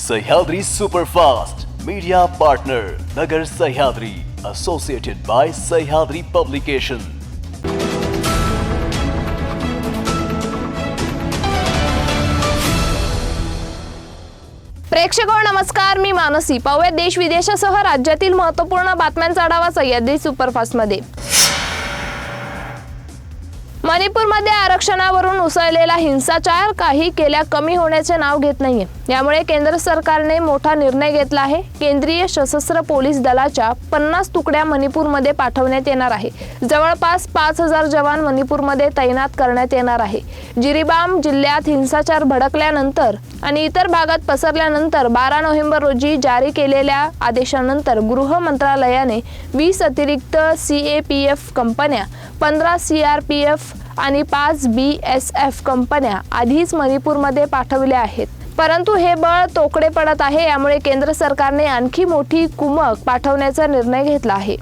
Sahyadri superfast media partner Nagar Sahyadri associated by Sahyadri publication प्रेक्षक हो, नमस्कार मी मानसी. पाहूया देश विदेशासह राज्यातील महत्त्वपूर्ण बातम्यांचा आढावा सह्याद्री सुपरफास्टमध्ये. मणिपूरमध्ये आरक्षणावरून उसळलेला हिंसाचार काही केल्या कमी होण्याचे नाव घेत नाहीये. यामुळे केंद्र सरकारने मोठा निर्णय घेतला आहे. केंद्रीय सशस्त्र पोलीस दलाच्या पन्नास तुकड्या मणिपूरमध्ये पाठवण्यात येणार आहे. जवळपास पाच हजार जवान मणिपूरमध्ये तैनात करण्यात येणार आहे. जिरीबाम जिल्ह्यात हिंसाचार भडकल्यानंतर आणि इतर भागात पसरल्यानंतर बारा नोव्हेंबर रोजी जारी केलेल्या आदेशानंतर गृह मंत्रालयाने वीस अतिरिक्त सी ए पी एफ कंपन्या पंधरा सी आर पी एफ आणि पाच बी एस एफ कंपन्या आधीच मणिपूरमध्ये पाठवल्या आहेत. परंतु हे बळ तोकडे पडत आहे यामुळे केंद्र सरकारने आणखी मोठी कुमक पाठवण्याचा निर्णय घेतला आहे.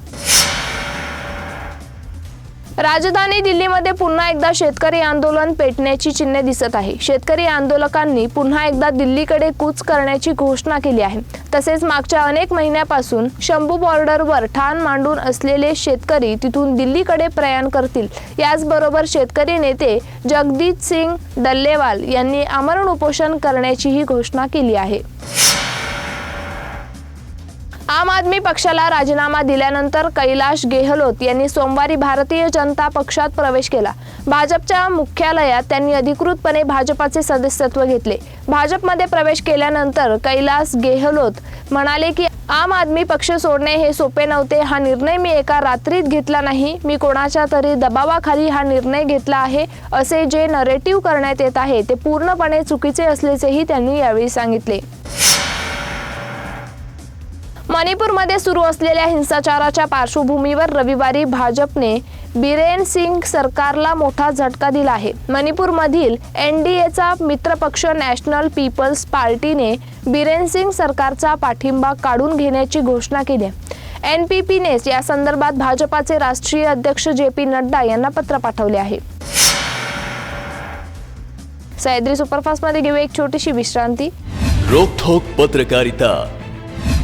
राजधानी दिल्लीमध्ये पुन्हा एकदा शेतकरी आंदोलन पेटण्याची चिन्हे दिसत आहे. शेतकरी आंदोलकांनी पुन्हा एकदा दिल्लीकडे कूच करण्याची घोषणा केली आहे. तसेच मागच्या अनेक महिन्यापासून शंभू बॉर्डरवर ठाण मांडून असलेले शेतकरी तिथून दिल्लीकडे प्रयाण करतील. याचबरोबर शेतकरी नेते जगदीत सिंग डल्लेवाल यांनी आमरण उपोषण करण्याचीही घोषणा केली आहे. आम आदमी पक्षाला राजीनामा दिल्यानंतर कैलाश गेहलोत यांनी सोमवारी भारतीय जनता पक्षात प्रवेश केला. भाजपच्या मुख्यालयात त्यांनी अधिकृतपणे भाजपाचे सदस्यत्व घेतले. भाजपमध्ये प्रवेश केल्यानंतर कैलास गेहलोत म्हणाले की आम आदमी पक्ष सोडणे हे सोपे नव्हते. हा निर्णय मी एका रात्रीत घेतला नाही. मी कोणाच्या तरी दबावाखाली हा निर्णय घेतला आहे. असे जे नरेटिव्ह करण्यात येत आहे ते पूर्णपणे चुकीचे असल्याचेही त्यांनी यावेळी सांगितले. मणिपूरमध्ये सुरू असलेल्या हिंसाचाराच्या पार्श्वभूमीवर रविवारी भाजपने बिरेन सिंग सरकारला मोठा झटका दिला आहे. मणिपूरमधील एन डी एचा मित्रपक्ष नॅशनल पीपल्स पार्टीने बिरेन सिंग सरकारचा पाठिंबा काढून घेण्याची घोषणा केली आहे. एन पी पीने या संदर्भात भाजपाचे राष्ट्रीय अध्यक्ष जे पी नड्डा यांना पत्र पाठवले आहे. सह्याद्री सुपरफास्टमध्ये घेऊ एक छोटीशी विश्रांती. रोखोक पत्रकारिता.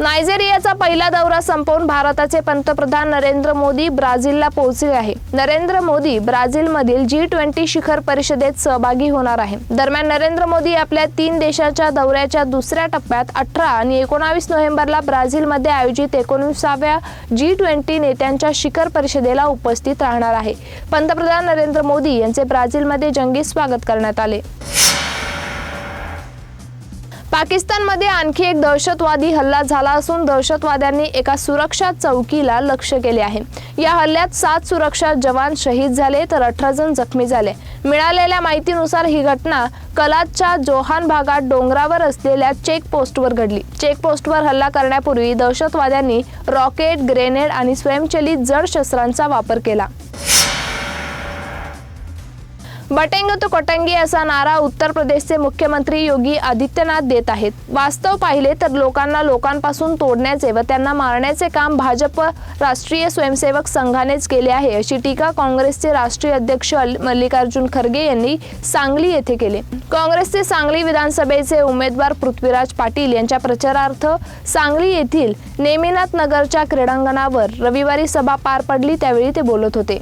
नायजेरियाचा पहिला दौरा संपवून भारताचे पंतप्रधान नरेंद्र मोदी ब्राझीलला पोहोचले आहे. नरेंद्र मोदी ब्राझीलमधील जी ट्वेंटी शिखर परिषदेत सहभागी होणार आहे. दरम्यान नरेंद्र मोदी आपल्या तीन देशाच्या दौऱ्याच्या दुसऱ्या टप्प्यात अठरा आणि एकोणावीस नोव्हेंबरला ब्राझीलमध्ये आयोजित एकोणविसाव्या जी ट्वेंटी नेत्यांच्या शिखर परिषदेला उपस्थित राहणार आहे. पंतप्रधान नरेंद्र मोदी यांचे ब्राझीलमध्ये जंगी स्वागत करण्यात आले. पाकिस्तानमध्ये आणखी एक दहशतवादी हल्ला झाला असून दहशतवाद्यांनी एका सुरक्षा चौकीला लक्ष केले आहे. या हल्ल्यात सात सुरक्षा जवान शहीद झाले तर अठरा जण जखमी झाले. मिळालेल्या माहितीनुसार ही घटना कलाच्या जोहान भागात डोंगरावर असलेल्या चेक पोस्टवर घडली. चेक पोस्टवर हल्ला करण्यापूर्वी दहशतवाद्यांनी रॉकेट ग्रेनेड आणि स्वयंचलित जड शस्त्रांचा वापर केला. बटेंग तो कटंगी असा नारा उत्तर प्रदेशचे मुख्यमंत्री योगी आदित्यनाथ देत आहेत. वास्तव पाहिले तर लोकांना लोकांपासून तोडण्याचे व त्यांना मारण्याचे काम भाजप राष्ट्रीय स्वयंसेवक संघानेच केले आहे अशी टीका काँग्रेसचे राष्ट्रीय अध्यक्ष मल्लिकार्जुन खरगे यांनी सांगली येथे केले. काँग्रेसचे सांगली विधानसभेचे उमेदवार पृथ्वीराज पाटील यांच्या प्रचारार्थ सांगली येथील नेमिनाथ नगरच्या क्रीडांगणावर रविवारी सभा पार पडली त्यावेळी ते बोलत होते.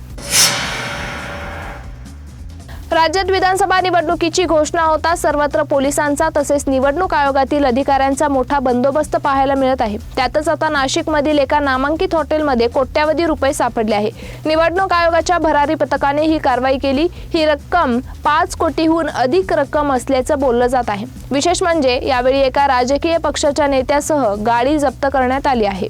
राज्यात विधानसभा निवडणुकीची घोषणा होता सर्वत्र पोलिसांचा तसेच निवडणूक आयोगातील अधिकाऱ्यांचा मोठा बंदोबस्त पाहायला मिळत आहे. त्यातच आता नाशिकमधील एका नामांकित हॉटेलमध्ये कोट्यावधी रुपये सापडले आहे. निवडणूक आयोगाच्या भरारी पथकाने ही कारवाई केली. ही रक्कम पाच कोटीहून अधिक रक्कम असल्याचं बोललं जात आहे. विशेष म्हणजे यावेळी एका राजकीय पक्षाच्या नेत्यासह गाडी जप्त करण्यात आली आहे.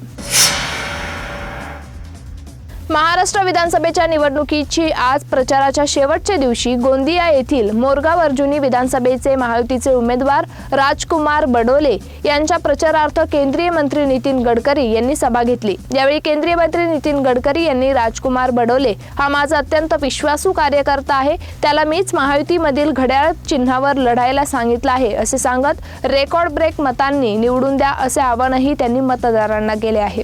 महाराष्ट्र विधानसभेच्या निवडणुकीची आज प्रचाराच्या शेवटच्या दिवशी गोंदिया येथील मोरगाव अर्जुनी विधानसभेचे महायुतीचे उमेदवार राजकुमार बडोले यांच्या प्रचारार्थ केंद्रीय मंत्री नितीन गडकरी यांनी सभा घेतली. यावेळी केंद्रीय मंत्री नितीन गडकरी यांनी राजकुमार बडोले हा माझा अत्यंत विश्वासू कार्यकर्ता आहे. त्याला मीच महायुतीमधील घड्याळ चिन्हावर लढायला सांगितलं आहे असे सांगत रेकॉर्ड ब्रेक मतांनी निवडून द्या असे आवाहनही त्यांनी मतदारांना केले आहे.